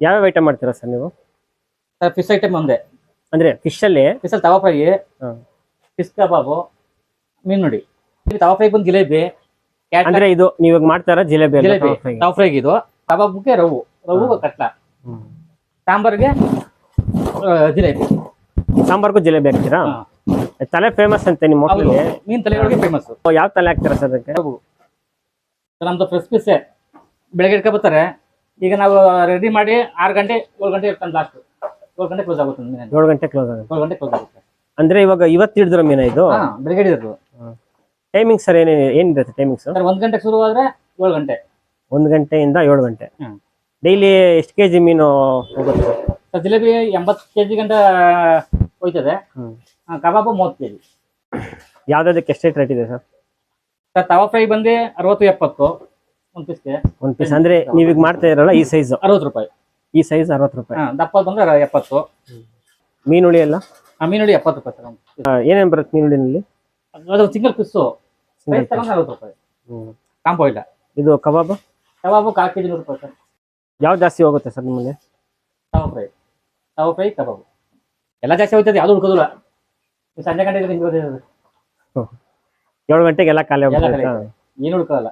ಯಾವ್ಯಾವ ಐಟಮ್ ಮಾಡ್ತೀರಾ ಸರ್ ನೀವು? ಸರ್ ಫಿಶ್ ಐಟಮ್ ಒಂದೇ. ಅಂದ್ರೆ ಫಿಶ್ ಅಲ್ಲಿ? ಫಿಶಲ್ಲಿ ತವಾ ಫ್ರೈ ಫಿಶ್ ಕಬಾಬು ಮೀನ್ ನೋಡಿ ತವಾ ಫ್ರೈ ಬಂದು ಜಿಲೇಬಿ ಅಂದ್ರೆ ಇದು ನೀವ್ ಇವಾಗ ಮಾಡ್ತಾರ ಜಿಲೇಬಿ ಜಿಲೇಬಿ ತವಾ ಫ್ರೈಗೆ? ಇದು. ಕಬಾಬ್ಗೆ ರವು ರವು. ಕಟ್ಲ. ಸಾಂಬಾರ್ಗೆ ಜಿಲೇಬಿ. ಸಾಂಬಾರ್ಗೂ ಜಿಲೇಬಿ ಹಾಕ್ತೀರಾ? ತಲೆ ಫೇಮಸ್ ಅಂತೆ ನಿಮ್ಮ ಮಕ್ಕಳಿಗೆ ಹೋಟ್ಲಿಗೆ ಮೀನ್ ತಲೆ ಒಳಗೆ ಫೇಮಸ್ ಯಾವ ತಲೆ ಹಾಕ್ತೀರಾ ಸರ್ ಅದಕ್ಕೆ? ನಮ್ದು ಫ್ರೆಶ್ ಪೀಸೆ ಬೆಳಗ್ಗೆ ಇಟ್ಕೊ ಬರ್ತಾರೆ. ಈಗ ನಾವು ರೆಡಿ ಮಾಡಿ ಆರು ಗಂಟೆ ಏಳು ಗಂಟೆ ಇರ್ತಾನೆ ಲಾಸ್ಟ್ ಏಳು ಗಂಟೆ ಕ್ಲೋಸ್ ಆಗುತ್ತೆ ಮೀನು ಏಳು ಗಂಟೆ ಕ್ಲೋಸ್ ಆಗುತ್ತೆ. ಏಳು ಗಂಟೆ ಕ್ಲೋಸ್ ಆಗುತ್ತೆ. ಅಂದ್ರೆ ಇವಾಗ ಇವತ್ತು ಹಿಡಿದ್ರ ಮೀನ ಇದು? ಬೆಳಗ್ಗೆ ಹಿಡಿದ್ರು ಟೈಮಿಂಗ್ ಸರ್ ಏನೇ ಏನಿರುತ್ತೆ ಟೈಮಿಂಗ್ಸ್ ಸರ್ ಒಂದು ಗಂಟೆಗೆ ಶುರು ಆದ್ರೆ ಏಳು ಗಂಟೆ. ಒಂದು ಗಂಟೆಯಿಂದ ಏಳು ಗಂಟೆ. ಡೈಲಿ ಎಷ್ಟು ಕೆ ಜಿ ಮೀನು ಹೋಗುತ್ತೆ ಸರ್ ಜಿಲೇಬಿ ಎಂಬತ್ತು ಕೆ ಜಿ ಗಂಟ ಹೋಯ್ತದೆ. ಕಬಾಬು ಮೂವತ್ತು ಕೆ ಜಿ ಯಾವ್ದಾದಕ್ಕೆ ಎಷ್ಟೇ ರೇಟ್ ಇದೆ ಸರ್ ಸರ್ ತವಾ ಫ್ರೈ ಬಂದು ಅರವತ್ತು ಎಪ್ಪತ್ತು. ಒಂದು ಪೀಸ್ ಅಂದ್ರೆ ನೀವೀಗ ಮಾಡ್ತಾ ಇರಲ್ಲ ಈ ಸೈಜ್ ಅರವತ್ತು ರೂಪಾಯಿ. ಈ ಸೈಜ್ ಅರವತ್ತು ರೂಪಾಯಿ. ದಪ್ಪ ಬಂದ್ರೆ ಎಪ್ಪತ್ತು. ಮೀನುಳಿ ಎಲ್ಲ? ಆ ಮೀನುಡಿ ಎಪ್ಪತ್ತು ರೂಪಾಯಿ ಸರ್ ಆ, ಏನೇನ್ ಬರುತ್ತೆ ಮೀನುಳಿನಲ್ಲಿ ಅದು ಸಿಂಗಲ್ ಪೀಸ್ ತಗೊಂಡ್ರೆ ಅರವತ್ತು ರೂಪಾಯಿ. ಇಲ್ಲ. ಇದು ಕಬಾಬ್? ಕಬಾಬು ಕಾಲು ಕೆ ಜಿ ನೂರು ರೂಪಾಯಿ ಸರ್. ಯಾವ್ದು ಜಾಸ್ತಿ ಹೋಗುತ್ತೆ ಸರ್ ನಿಮ್ಮಲ್ಲಿ? Tawa fry tawa fry kebab. ಎಲ್ಲ ಜಾಸ್ತಿ ಹೋಗ್ತದೆ ಯಾವುದು ಹುಡುಕೋದಿಲ್ಲ ಸಂಜೆ ಗಂಟೆ ಹಿಂಗೆ ಏಳು ಗಂಟೆಗೆ ಎಲ್ಲ ಖಾಲಿ ಏನು ಹುಡ್ಕೋಲ್ಲ